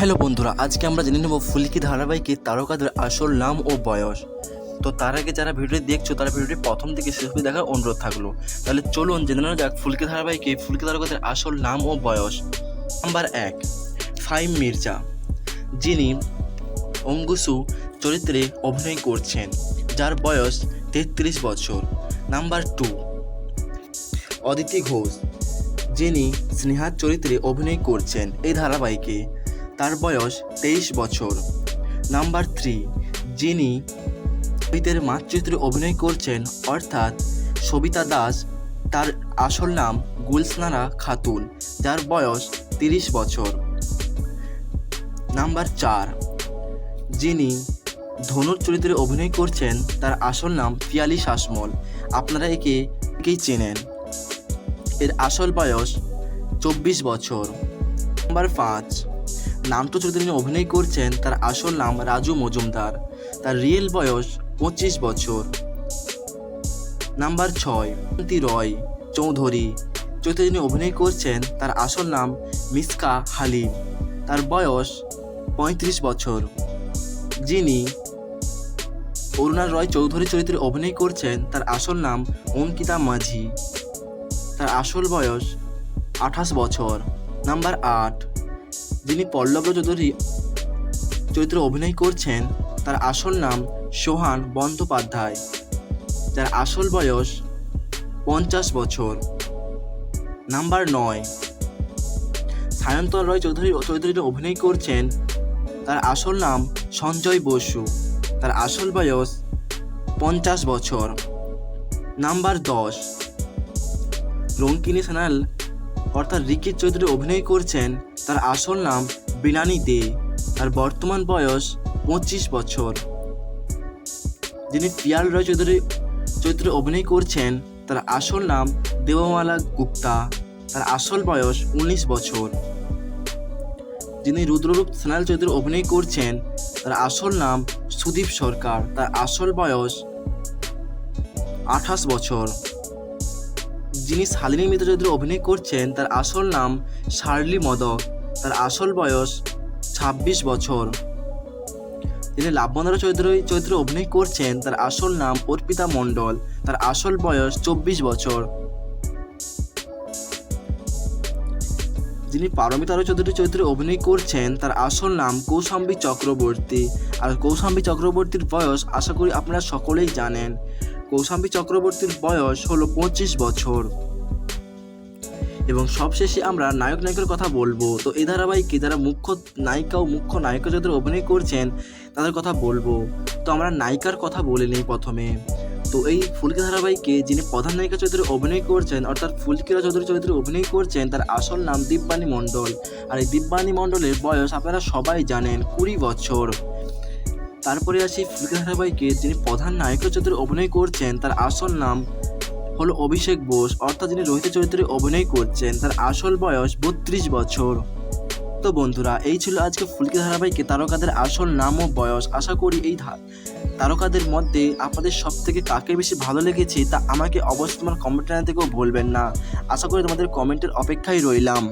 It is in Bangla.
হ্যালো বন্ধুরা, আজকে আমরা জেনে নেব ফুলকি ধারাবাহিকের তারকাদের আসল নাম ও বয়স। তো তার আগে যারা ভিডিওটি দেখছ, তারা ভিডিওটি প্রথম থেকে শেষ অবধি দেখার অনুরোধ থাকল। তাহলে চলুন জেনে নেওয়া যাক ফুলকি ধারাবাহিকে ফুলকি তারকাদের আসল নাম ও বয়স। নাম্বার এক ফাইম মির্জা, যিনি অঙ্গুসু চরিত্রে অভিনয় করছেন, যার বয়স তেত্রিশ বছর। নাম্বার টু, অদিতি ঘোষ, যিনি স্নেহার চরিত্রে অভিনয় করছেন এই ধারাবাহিকে। তার বয়স তেইশ বছর। নাম্বার থ্রি, যিনি সবিতের মাত চরিত্রে অভিনয় করছেন, অর্থাৎ সবিতা দাস, তার আসল নাম গুলসনারা খাতুন, যার বয়স তিরিশ বছর। নাম্বার চার, যিনি ধনুর চরিত্রে অভিনয় করছেন, তার আসল নাম পিয়ালি শাসমল। আপনারা একে, একেই চেনেন। এর আসল বয়স চব্বিশ বছর। নাম্বার পাঁচ নাট্য চরিত্রে যিনি অভিনয় করছেন, তার আসল নাম রাজু মজুমদার। তার রিয়েল বয়স পঁচিশ বছর। নাম্বার ছয় রয় চৌধুরী। চরিত্রে যিনি অভিনয় করছেন, তার আসল নাম মিসকা হালিম। তার বয়স পঁয়ত্রিশ বছর। যিনি অরুণা রয় চৌধুরী চরিত্রে অভিনয় করছেন, তার আসল নাম অঙ্কিতা মাঝি। তার আসল বয়স আঠাশ বছর। নাম্বার আট যিনি পল্লব চৌধুরী চরিত্রে অভিনয় করছেন, তার আসল নাম সোহান বন্দ্যোপাধ্যায়, যার আসল বয়স পঞ্চাশ বছর। নাম্বার নয় সায়ন্তন রয় চৌধুরী, চৌধুরীতে অভিনয় করছেন, তার আসল নাম সঞ্জয় বসু, তার আসল বয়স পঞ্চাশ বছর। নাম্বার দশ, রঙ্কিনী সানাল অর্থাৎ রিকির চৌধুরী অভিনয় করছেন তার আসল নাম বিলানি দে। তার বর্তমান বয়স পঁচিশ বছর। যিনি পিয়াল রয় চৌধুরী চরিত্রে অভিনয় করছেন, তার আসল নাম দেবমালা গুপ্তা। তার আসল বয়স উনিশ বছর। যিনি রুদ্ররূপ সানাল চৌধুরী অভিনয় করছেন, তার আসল নাম সুদীপ সরকার। তার আসল বয়স আঠাশ বছর। যিনি শালিনী মিত্র চৌধুরী অভিনয় করছেন, তার আসল নাম শার্লি মদক। তার আসল বয়স ছাব্বিশ বছর। যিনি লাভবন্ধরা চৌধুরী চরিত্রে অভিনয় করছেন, তার আসল নাম অর্পিতা মণ্ডল। তার আসল বয়স চব্বিশ বছর। যিনি পারমিতা রায় চৌধুরী চরিত্রে অভিনয় করছেন, তার আসল নাম কৌশাম্বী চক্রবর্তী। আর কৌশাম্বী চক্রবর্তীর বয়স আশা করি আপনারা সকলেই জানেন। কৌশাম্বী চক্রবর্তীর বয়স হলো পঁচিশ বছর। এবং সবশেষে আমরা নায়ক নায়িকার কথা বলব। তো এই ধারাবাহিকে যারা মুখ্য নায়িকা ও মুখ্য নায়িকা যাদের অভিনয় করছেন, তাদের কথা বলব। তো আমরা নায়িকার কথা বলে নিই প্রথমে। তো এই ফুলকি ধারাবাহিকে যিনি প্রধান নায়িকা চরিত্রে অভিনয় করছেন, অর্থাৎ ফুলকিরা চৌধুরী চরিত্রে অভিনয় করছেন, তার আসল নাম দিব্যানী মণ্ডল। আর এই দিব্যানী মণ্ডলের বয়স আপনারা সবাই জানেন কুড়ি বছর। তারপরে আসি ফুলকি ধারাবাহিকে যিনি প্রধান নায়িকা চরিত্রে অভিনয় করছেন, তার আসল নাম হলো অভিষেক বোস, অর্থাৎ যিনি রোহিত চরিত্রে অভিনয় করছেন, তার আসল বয়স বত্রিশ বছর। তো বন্ধুরা, এই ছিল আজকে ফুলকি ধারাবাহিকে তারকাদের আসল নাম ও বয়স। আশা করি এই তারকাদের মধ্যে আপনাদের সব থেকে কাকে বেশি ভালো লেগেছে তা আমাকে অবশ্যই তোমার কমেন্ট থেকেও বলবেন না। আশা করি তোমাদের কমেন্টের অপেক্ষায় রইলাম।